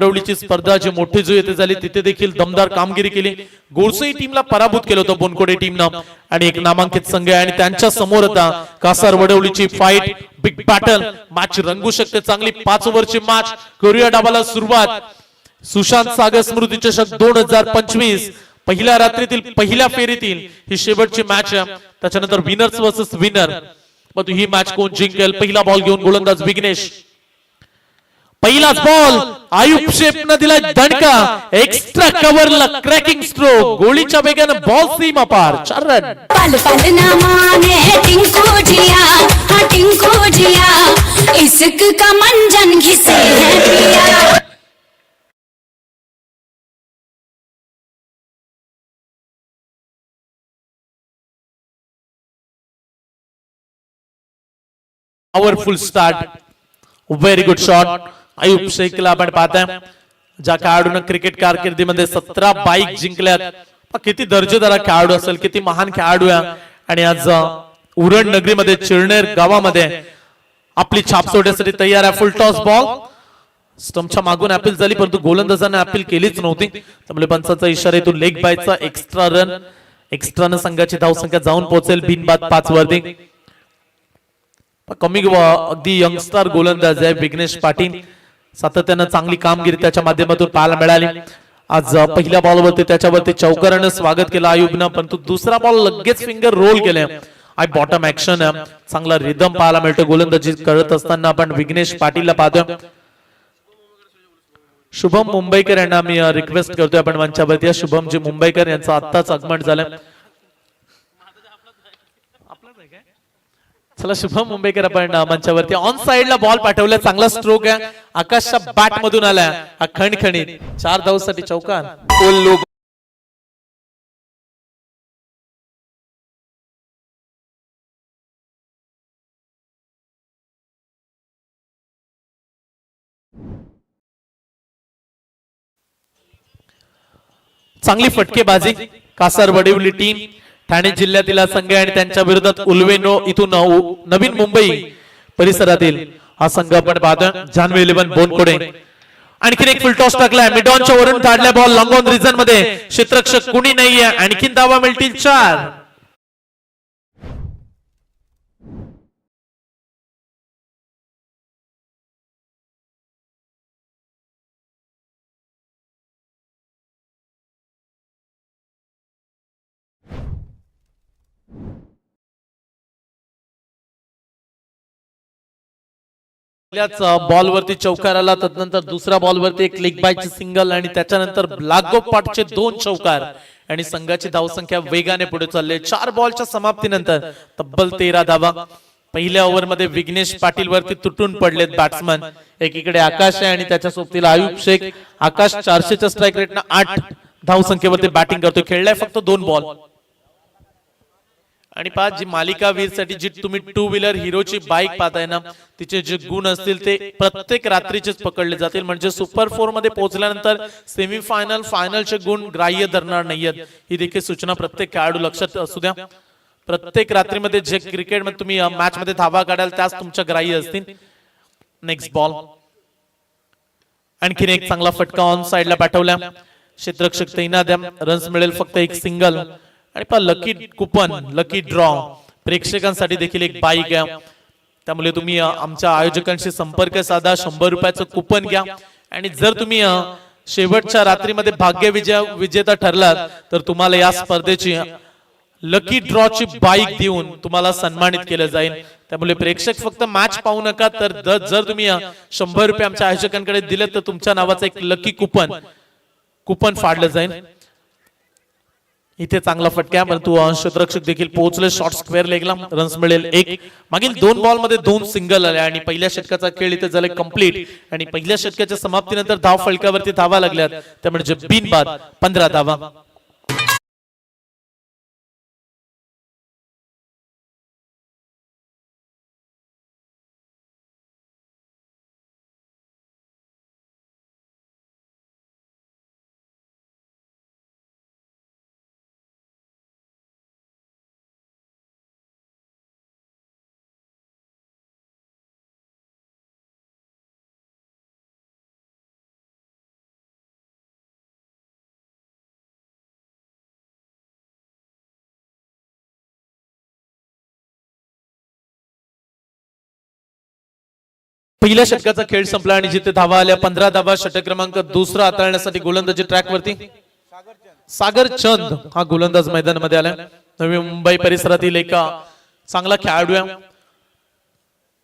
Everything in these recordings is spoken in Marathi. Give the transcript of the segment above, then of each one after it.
वडवलीची स्पर्धा जी मोठी जो येथे झाली तिथे देखील दमदार कामगिरी केली. गोडसई टीमला पराभूत केलं होतं बोनकोडे टीमनं. आणि एक नामांकित संघ आहे आणि त्यांच्यासमोर आता कासार वडवलीची फाईट बिग बॅटल मॅच रंगू शकते चांगली. पाच ओव्हरची मॅच करूया डाबाला सुरुवात. सुशांत सागर स्मृती चषक दोन हजार पंचवीस. पहिल्या रात्रीतील पहिल्या फेरीतील ही शेवटची मॅच आहे. त्याच्यानंतर विनर्स वर्सेस विनर मग ही मॅच कोण जिंकेल? पहिला बॉल घेऊन गोलंदाज विघ्नेश. पहिलाच बॉल आयुब शेपनं दिला दणका एक्स्ट्रा कव्हरला क्रॅकिंग स्ट्रोक गोळीच्या वेगाने बॉल सीमा पार. चार रन पल पल न माने टिंकू जिया हाँ टिंकू जिया इश्क का मंजन घिसे है पिया। Powerful start very good shot Ayub शेखला आपण पाहताय ज्या खेळाडून क्रिकेट कारकिर्दीमध्ये सतरा बाईक जिंकल्यात किती दर्जेदार खेळाडू असेल किती महान खेळाडू आहे आणि आज uh, उरण नगरीमध्ये चिरनेर गावामध्ये आपली छाप सोडण्यासाठी तयार आहे फुल टॉस बॉल स्टम्पच्या मागून अपील झाली परंतु गोलंदाजाने अपील केलीच नव्हती। त्यामुळे पंचाचा इशाऱ्यातून लेग बायचा एक्स्ट्रा रन एक्स्ट्रानं संघाची धावसंख्या जाऊन पोहोचेल बिनबाद पाच वरती। कमी अगदी यंगस्टार गोलंदाज आहे विघ्नेश पाटील। सातत्यानं चांगली कामगिरी त्याच्या माध्यमातून पाहायला मिळाली. आज पहिल्या बॉलवरती त्याच्यावरती चौकारानं स्वागत केलं आयुबनं परंतु दुसरा बॉल लगेच फिंगर रोल केले. आय बॉटम ऍक्शन आहे. चांगला रिदम पाहायला मिळतो. गोलंदाजी करत असताना आपण विघ्नेश पाटीलला पाहतोय. शुभम मुंबईकर यांना मी रिक्वेस्ट करतोय. आपण मंचावरती या शुभमजी मुंबईकर यांचं आत्ताच आगमन झालं. चला शुभम मुंबईकर आपण मंचावरती ऑन साइडला बॉल पाठवला चांगला स्ट्रोक आहे. आकाशच्या बॅट मधून आला हा खणखणीत. चार धावसाठी चौकार चांगली फटकेबाजी. कासार वडिवली टीम ठाणे जिल्ह्यातील हा संघ आणि त्यांच्या विरोधात उल्वेनो इथून नवीन मुंबई परिसरातील हा संघ आपण पाहतोय. जानवे इलेव्हन बोनकोडे. आणखीन एक फुल टॉस टाकलाय. मिडॉनच्या वरून काढल्या बॉल लॉंग ऑन रिझनमध्ये. क्षेत्ररक्षक कुणी नाहीये? आणखीन धावा मिळतील चार. बॉलवरती चौकार आला तदनंतर दुसऱ्या बॉलवरती एक लेग बायची सिंगल आणि त्याच्यानंतर लागोपाठचे दोन चौकार. आणि संघाची धावसंख्या वेगाने पुढे चालले चार बॉलच्या समाप्तीनंतर तब्बल तेरा धावा. पहिल्या ओव्हरमध्ये विघ्नेश पाटील वरती तुटून पडलेत बॅट्समन एकीकडे आकाश आहे आणि त्याच्या सोबतीला आयुब शेख. आकाश चारशेच्या स्ट्राईक रेटनं आठ धावसंख्येवरती बॅटिंग करतो खेळलाय फक्त दोन बॉल आणि पाच जी मालिका वीरसाठी जी तुम्ही टू व्हीलर हिरोची बाईक पाहताय ना तिचे जे गुण असतील ते प्रत्येक रात्रीचेच पकडले जातील. म्हणजे सुपर फोरमध्ये पोहोचल्यानंतर सेमीफायनल फायनलचे गुण ग्राह्य धरणार नाहीयेत. ही देखील सूचना प्रत्येक खेळाडू लक्षात असू द्या. प्रत्येक रात्रीमध्ये जे क्रिकेटमध्ये तुम्ही मॅच मध्ये धावा काढाल त्याच तुमच्या ग्राह्य असतील. नेक्स्ट बॉल आणखीन एक चांगला फटका ऑन साइडला पाठवला. क्षेत्ररक्षक तैनात रन्स मिळेल फक्त एक सिंगल आणि पहा लकी कुपन लकी ड्रॉ प्रेक्षकांसाठी देखील एक बाईक आहे त्यामुळे तुम्ही आमच्या आयोजकांशी संपर्क साधा शंभर रुपयाचं कुपन घ्या. आणि जर तुम्ही शेवटच्या रात्रीमध्ये भाग्य विजय विजेता ठरलात तर तुम्हाला या स्पर्धेची लकी ड्रॉची बाईक देऊन तुम्हाला सन्मानित केलं जाईल. त्यामुळे प्रेक्षक फक्त मॅच पाहू नका तर जर तुम्ही शंभर रुपये आमच्या आयोजकांकडे दिले तर तुमच्या नावाचं एक लकी कुपन कुपन फाडलं जाईल. इथे चांगला फटका परंतु तू क्षेत्ररक्षक देखील पोहोचले. शॉर्ट स्क्वेअर लेगला रन्स मिळेल एक. मागील दोन बॉलमध्ये दोन सिंगल आले आणि पहिल्या षटकाचा खेळ इथे झाले कंप्लीट आणि पहिल्या षटकाच्या समाप्तीनंतर धाव फळक्यावरती धावा लागल्यात. त्यामुळे बिनबाद पंधरा धावा. पहिल्या षटकाचा खेळ संपला आणि जिथे धावा आल्या पंधरा धावा षटक क्रमांक दुसरा हाताळण्यासाठी गोलंदाजी ट्रॅक वरती सागर चंद हा गोलंदाज मैदानामध्ये आला. नवी मुंबई परिसरातील एका चांगला खेळाडू आहे.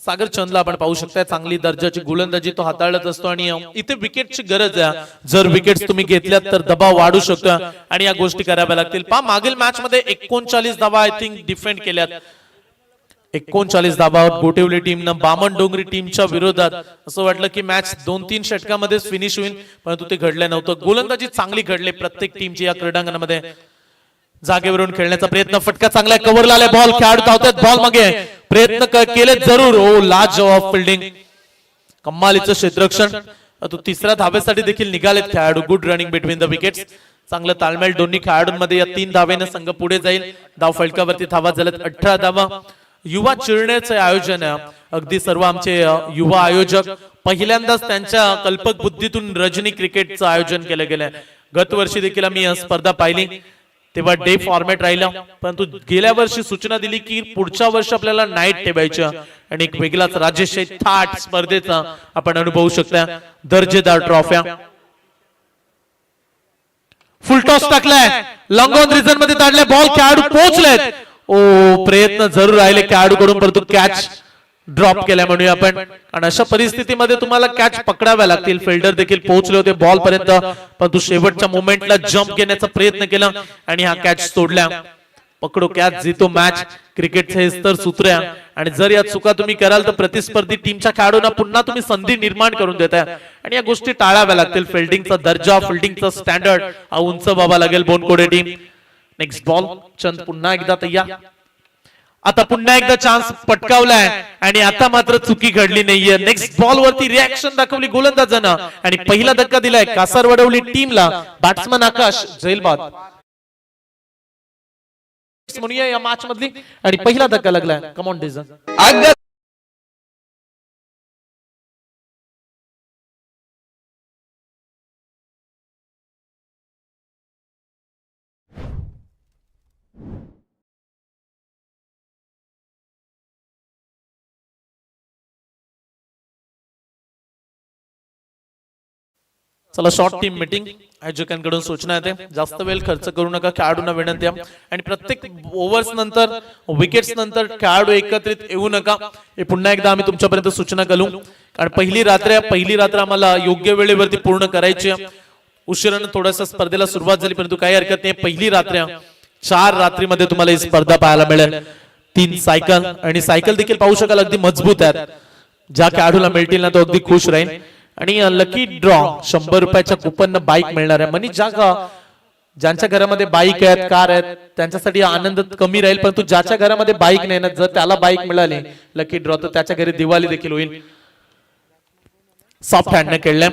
सागर चंदला आपण पाहू शकता चांगली दर्जाची गोलंदाजी तो हाताळत असतो आणि इथे विकेटची गरज आहे. जर विकेट तुम्ही घेतल्यात तर दबाव वाढू शकतो आणि या गोष्टी कराव्या लागतील. पहा मागील मॅच मध्ये एकोणचाळीस धावा आय थिंक डिफेंड केल्यात. एकोणचाळीस धाबावर गोटेवली टीमनं बामण डोंगरी टीमच्या विरोधात असं वाटलं की मॅच दोन तीन षटकामध्येच फिनिश होईल परंतु ते घडलं नव्हतं. गोलंदाजी चांगली घडली प्रत्येक टीमची या क्रीडांगणामध्ये. जागेवरून खेळण्याचा प्रयत्न फटका चांगला कव्हरला आलाय बॉल खेळाडू धावतात बॉल मागे. प्रयत्न केले जरूर. Oh, ओ लाज जवाब फिल्डिंग कम्मालीचं क्षेत्रक्षण तो तिसऱ्या धाब्यासाठी देखील निघालेत खेळाडू. Good running between the wickets चांगलं ताळमेळ दोन्ही खेळाडूंमध्ये या तीन धावेनं संघ पुढे जाईल. धाव फलकावरती धावा झाल्यात अठरा धावा. युवा चिरण्याचे आयोजन आहे. अगदी सर्व आमचे युवा आयोजक पहिल्यांदाच त्यांच्या कल्पक बुद्धीतून रजनी क्रिकेटचं आयोजन केलं गेलंय. गत वर्षी देखील आम्ही स्पर्धा पाहिली. तेव्हा डे फॉर्मॅट राहिला. परंतु गेल्या वर्षी सूचना दिली की पुढच्या वर्षी आपल्याला नाईट ठेवायचं आणि एक वेगळाच राज्यशाही थाट स्पर्धेचा आपण अनुभवू शकता दर्जेदार ट्रॉफ्या. फुल टॉस टाकलाय. लॉंग ऑन रिझनमध्ये ताडले बॉल खेळाडू पोहोचलेत. ओ प्रयत्न जरूर राहिले खेळाडूकडून परंतु कॅच ड्रॉप केल्या म्हणूया आपण. आणि अशा परिस्थितीमध्ये तुम्हाला कॅच पकडाव्या लागतील. फिल्डर देखील पोहोचले होते बॉल पर्यंत परंतु शेवटच्या मुवमेंटला जम्प घेण्याचा प्रयत्न केला आणि हा कॅच तोडल्या पकडो कॅच जितो मॅच क्रिकेटचे हेच तर सूत्र आहे आणि जर या चुका तुम्ही कराल तर प्रतिस्पर्धी टीमच्या खेळाडूंना पुन्हा तुम्ही संधी निर्माण करून देताय. आणि या गोष्टी टाळाव्या लागतील. फिल्डिंगचा दर्जा फिल्डिंगचा स्टँडर्ड हा उंच बाबा लागेल बोनकोडे टीम नेक्स्ट बॉल चंद पुन्हा एकदा तयार आता पुन्हा एकदा चान्स पटकावलाय आणि आता मात्र चुकी घडली नाहीये. नेक्स्ट बॉल वरती रिॲक्शन दाखवली गोलंदाजानं. आणि पहिला धक्का दिलाय कासार वडवली टीमला. बॅट्समन आकाश झैलबाद म्हणूया या मॅच मधली. आणि पहिला धक्का लागलाय. कमॉन डिझन चला शॉर्ट टीम मीटिंग आयोजकांकडून सूचना येते. जास्त वेळ खर्च करू नका खेळाडूंना विनंती आणि प्रत्येक ओव्हर्स नंतर विकेट्स नंतर खेळाडू एकत्रित येऊ नका. हे पुन्हा एकदा आम्ही तुमच्यापर्यंत सूचना करू. कारण पहिली रात्र पहिली रात्र आम्हाला योग्य वेळेवरती पूर्ण करायची उशिरानं थोडासा स्पर्धेला सुरुवात झाली परंतु काही हरकत नाही. पहिली रात्र चार रात्रीमध्ये तुम्हाला ही स्पर्धा पाहायला मिळेल. तीन सायकल. आणि सायकल देखील पाहू शकाल अगदी मजबूत आहेत. ज्या खेळाडूला मिळतील ना तो अगदी खुश राहील. आणि लकी ड्रॉ शंभर रुपयाच्या कुपन बाईक मिळणार आहे. म्हणजे जागा ज्यांच्या घरामध्ये बाईक आहेत कार आहेत त्यांच्यासाठी आनंद कमी राहील परंतु ज्याच्या घरामध्ये बाईक नाही ना जर त्याला बाईक मिळाली लकी ड्रॉ तर त्याच्या घरी दिवाळी देखील होईल. सॉफ्ट हँडने खेळल्या.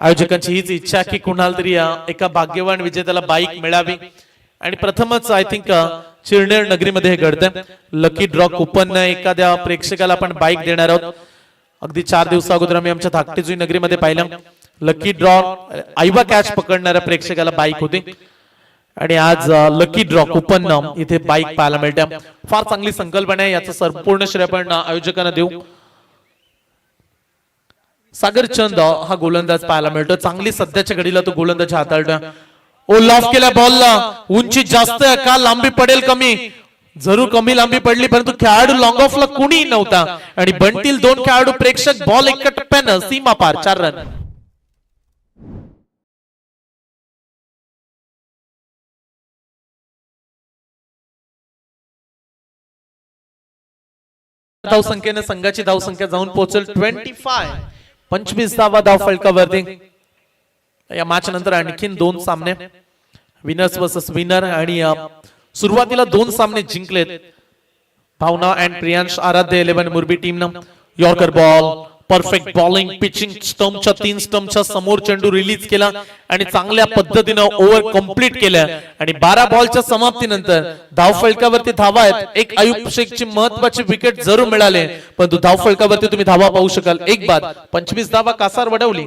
आयोजकांची हीच इच्छा आहे की कुणाला तरी एका भाग्यवान विजेत्याला बाईक मिळावी. आणि प्रथमच आय थिंक चिरनेर नगरीमध्ये हे घडतंय. लकी ड्रॉ कुपन एखाद्या प्रेक्षकाला आपण बाईक देणार आहोत. अगदी चार दिवसा अगोदर आम्ही आमच्या धाकटीजुई नगरीमध्ये पाहिलं. लकी ड्रॉ आईवा कॅच पकडणाऱ्या प्रेक्षकाला बाईक होती. आणि आज uh, लकी ड्रॉ कुपन इथे बाईक पाहायला मिळते फार चांगली संकल्पना आहे याचं संपूर्ण श्रेय आपण uh, आयोजकांना देऊ. सागर चंद uh, हा गोलंदाज पाहायला मिळतो चांगली सध्याच्या घडीला तो गोलंदाज हाताळतो ओ लॉफ केल्या बॉलला उंची जास्त आहे का? लांबी पडेल कमी. जरूर कमी लांबी पडली परंतु खेळाडू लॉंग ऑफला कुणी नव्हता. आणि बनतील दोन खेळाडू प्रेक्षक बॉल एका टप्प्यानं सीमा पार चार रन धावसंख्येने संघाची धावसंख्या जाऊन पोहोचेल ट्वेंटी फाय पंचवीस धावा धाव फलकावरती. या मॅच नंतर आणखीन दोन सामने. विनर्स वर्सेस विनर आणि सुरुवातीला दोन सामने जिंकलेत. भावना अँड प्रियांश आराध्य इलेव्हन मुरबी टीमनं yorker ball perfect bowling pitching स्टम्पच्या तीन स्टम्पच्या समोर चेंडू रिलीज केला आणि चांगल्या पद्धतीनं ओव्हर कंप्लीट केल्या आणि बारा बॉलच्या समाप्तीनंतर धावफलकावरती धावा आहेत. एक आयुब शेखची महत्वाची विकेट जरूर मिळाले. परंतु धावफलकावरती तुम्ही धावा पाहू शकाल. एक बाद पंचवीस धावा कासार वडवली.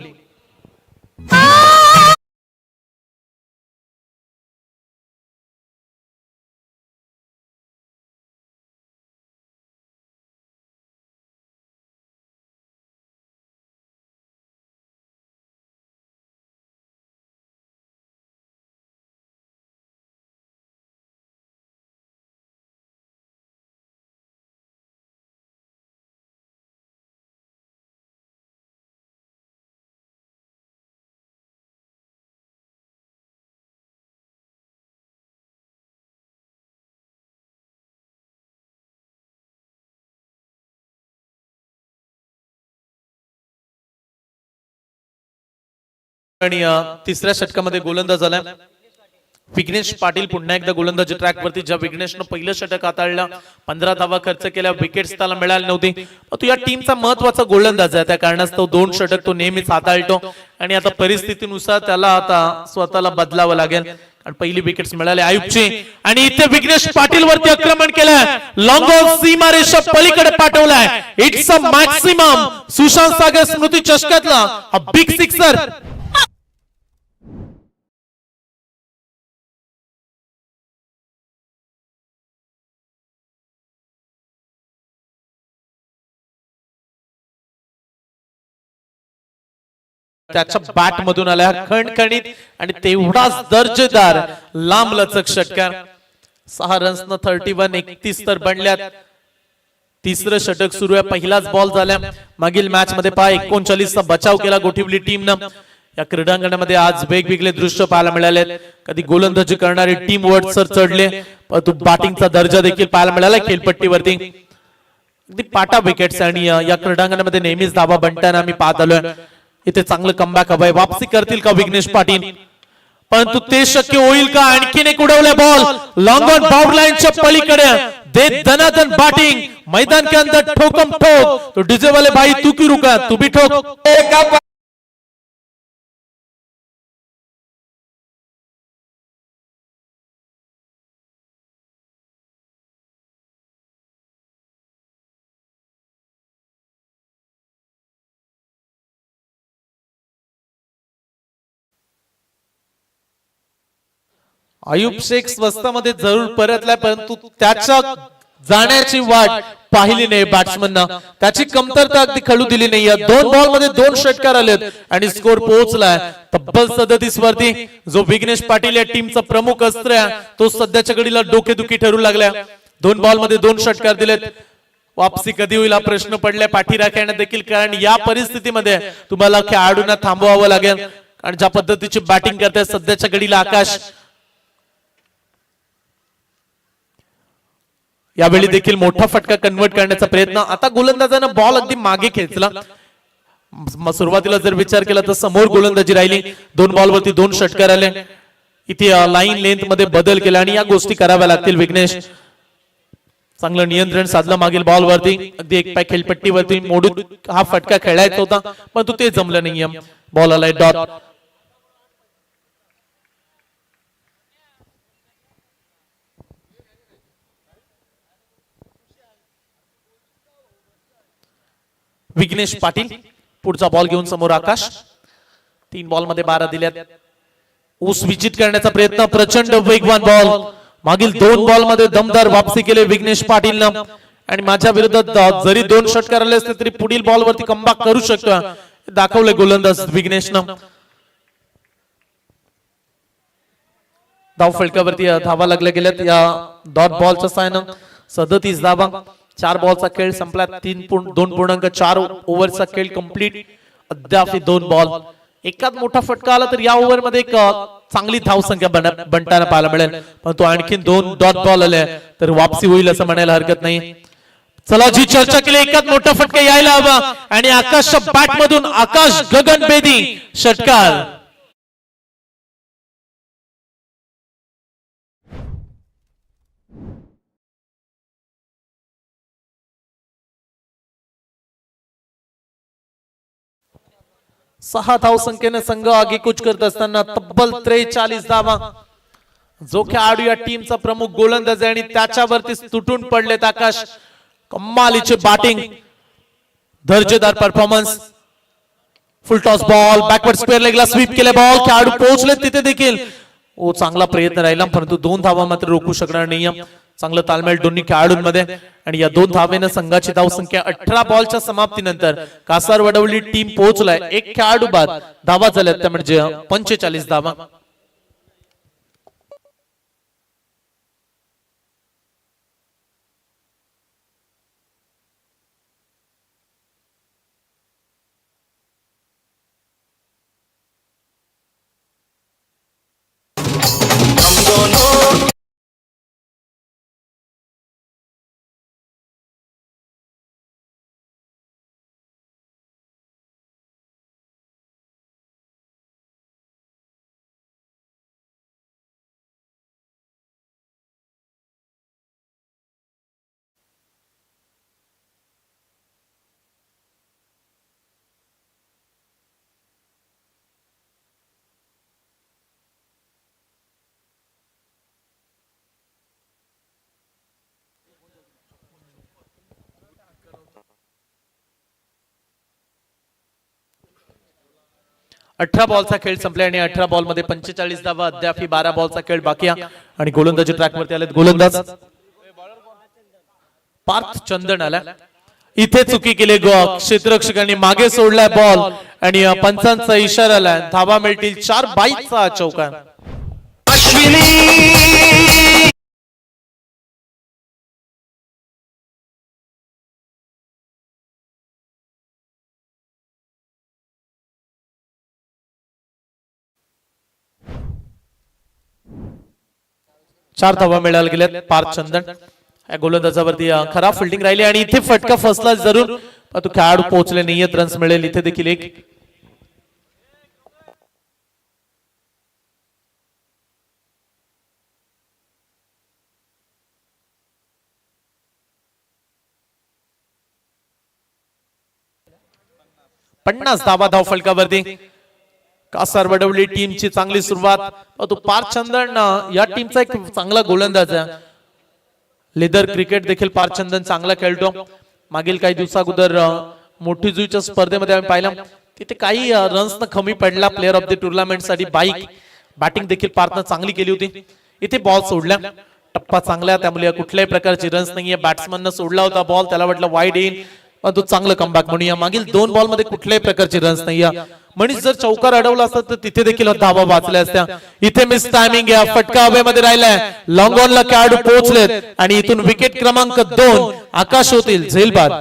आणि तिसऱ्या षटकामध्ये गोलंदाज झालाय विघ्नेश पाटील पुन्हा एकदा गोलंदाजी ट्रॅक वरती ज्या विघ्नेशनं पहिलं षटक हाताळलं पंधरा धावा खर्च केल्या विकेट त्याला मिळाली नव्हती. परंतु या टीमचा महत्त्वाचा गोलंदाज आहे. त्या कारणास्तव दोन षटक तो नेहमीच हाताळतो. आणि आता परिस्थितीनुसार त्याला आता स्वतःला बदलावं लागेल. आणि पहिली विकेट्स मिळाले आयुबची. आणि इथे विघ्नेश पाटील वरती आक्रमण केलंय. लॉंग ऑफ सीमारेषा पलीकडे पाठवलाय. It's a maximum Sushant Sagar Smriti चषकातला हा बिग सिक्सर त्याच्या बॅट मधून आल्या खणखणीत आणि तेवढाच दर्जेदार लांब लचक षटकार. सहा रन्स न थर्टी वन एकतीस तर बनल्यात. तिसरं षटक सुरू आहे. पहिलाच बॉल झाल्या मागील मॅच मध्ये पहा एकोणचाळीसचा बचाव केला गोठिवली टीमनं या क्रीडांगणामध्ये आज वेगवेगळे दृश्य पाहायला मिळाले. कधी गोलंदाजी करणारे टीम वर्ड सर चढले. परंतु बॅटिंगचा दर्जा देखील पाहायला मिळाला खेळपट्टीवरती. अगदी पाटा विकेट्स आणि या क्रीडांगणामध्ये नेहमीच धाबा बनताना आम्ही पाहत आलोय. इथे चांगलं कमबॅक हवंय. वापसी करतील का विघ्नेश पाटील? परंतु ते शक्य होईल का? आणखीन एक उडवले बॉल लॉंग ऑन बाउंड लाईनच्या पलीकडे दे धनाधन बॅटिंग मैदान के अंदर ठोकम ठोक. तो डीजे वाले भाई तू की रुका? तू भी ठोक. आयुब शेख स्वस्तामध्ये जरूर परतलाय परंतु त्याच्या जाण्याची वाट पाहिली नाही बॅट्समन त्याची कमतरता अगदी खळू दिली नाही. दोन बॉलमध्ये दोन षटकार आलेत आणि स्कोर पोहोचलाय. तब्बल सदतीस वरती जो विघ्नेश पाटील या टीमचा प्रमुख अस्त्र आहे तो सध्याच्या घडीला डोकेदुखी ठरू लागल्या. दोन बॉलमध्ये दोन षटकार दिलेत वापसी कधी होईल हा प्रश्न पडलाय पाठी राखण्यात देखील कारण या परिस्थितीमध्ये तुम्हाला खेळाडूंना थांबवावं लागेल आणि ज्या पद्धतीची बॅटिंग करते सध्याच्या घडीला आकाश यावेळी देखील मोठा फटका कन्वर्ट करण्याचा प्रयत्न. आता गोलंदाजानं बॉल अगदी मागे खेचला. सुरुवातीला जर विचार केला तर समोर गोलंदाजी राहिली. दोन बॉलवरती दोन षटकार आले. इथे लाईन लेंथमध्ये बदल केला आणि या गोष्टी कराव्या लागतील विघ्नेश. चांगलं नियंत्रण साधलं मागील बॉलवरती अगदी एक पाय खेळपट्टीवरती मोडून हा फटका खेळायचा होता. परंतु ते जमलं नाहीये. बॉल आलाय डॉट विघ्नेश पाटील पुढचा बॉल घेऊन समोर आकाश. तीन बॉलमध्ये बारा दिल्यात. ऊस विजिट करण्याचा प्रयत्न प्रचंड वेगवान बॉल मागील दोन बॉलमध्ये दमदार वापसी केले विघ्नेश पाटीलनं. आणि माझ्या विरोधात जरी दोन षटकार आले असते तरी पुढील बॉल वरती कमबॅक करू शकतो दाखवले गोलंदाज विघ्नेशन. धाव फलकावरती धावा लागल्या गेल्यात. या डॉट बॉलच्या सायन सदतीस धावा. चार बॉलचा खेळ संपला तीन पूर्ण दोन पूर्णांक चार ओव्हरचा खेळ कंप्लीट अद्याप दोन बॉल. एकाच मोठा फटका आला तर या ओव्हरमध्ये एक चांगली धाव संख्या बनताना पाहायला मिळेल. पण तो आणखी दोन डॉट बॉल आले तर वापसी होईल असं म्हणायला हरकत नाही. चला जी चर्चा केली एकाच मोठा फटका यायला हवा. आणि आकाशच्या बॅट मधून आकाश गगन बेदी षटकार. सहा धाव संख्येने संघ आगेकूच करत असताना तब्बल त्रेचाळीस धावा जो खेळाडू या टीमचा प्रमुख गोलंदाज आहे आणि त्याच्यावरतीच तुटून पडलेत आकाश. कम्मालीचे बॅटिंग दर्जेदार performance full toss ball backward square लेगला sweep केले बॉल खेळाडू पोहोचले तिथे देखील. ओ चांगला प्रयत्न राहिला परंतु दोन धावा मात्र रोखू शकणार नाही चांगलं तालमेल दोन्ही खेळाडूंमध्ये. आणि या दोन धावेनं संघाची धावसंख्या अठरा बॉलच्या समाप्तीनंतर कासार वडवली टीम पोहोचलाय. एक खेळाडू बाद धावा झाल्यात त्या म्हणजे पंचेचाळीस धावा. अठरा बॉलचा खेळ संपला आणि अठरा बॉलमध्ये पंचेचाळीस धावा अद्याप ही बारा बॉलचा खेळ बाकी आणि गोलंदाजी ट्रॅक वरती आलेत गोलंदाज. पार्थ चंदन आला इथे चुकी केली गो क्षेत्ररक्षकांनी मागे सोडलाय बॉल. आणि पंचांचा इशारा आलाय. धावा मिळतील चार बाईकचा चौका. चार धावा मिळायला गेल्यात. पार्थ चंदन. या गोलंदाजावरती खराब फिल्डिंग राहिली आणि इथे फटका फसला जरूर. पण तो खेळाडू पोहोचले नाहीयेत रन्स मिळेल. इथे देखील एक. पन्नास धावा धाव फलकावरती कासार वडवली टीमची चांगली सुरुवात? तो पार्थ चंदन या टीमचा एक चांगला गोलंदाज आहे. लेदर क्रिकेट देखील पारचंदन चांगला खेळतो. मागील काही दिवसा अगोदर मोठी जुईच्या स्पर्धेमध्ये आम्ही पाहिलं. तिथे काही रन्स कमी पडला प्लेअर ऑफ द टुर्नामेंटसाठी बाईक. बॅटिंग देखील पार्थनं चांगली केली होती. इथे बॉल सोडला. टप्पा चांगला त्यामुळे कुठल्याही प्रकारची रन्स नाहीये. बॅट्समननं सोडला होता बॉल त्याला वाटलं वाईड येईल पण तो चांगलं कमबॅक म्हणूया. मागील दोन बॉलमध्ये कुठल्याही प्रकारची रन्स नाहीये. म्हणून जर चौकार अडवला असता तर तिथे देखील धावा वाचल्या असत्या. इथे मिस टायमिंग घ्या फटका हवेमध्ये राहिलाय. लॉंग ऑनला खेळाडू पोहोचलेत. आणि इथून विकेट क्रमांक दोन आकाश होतील. झेलबाद.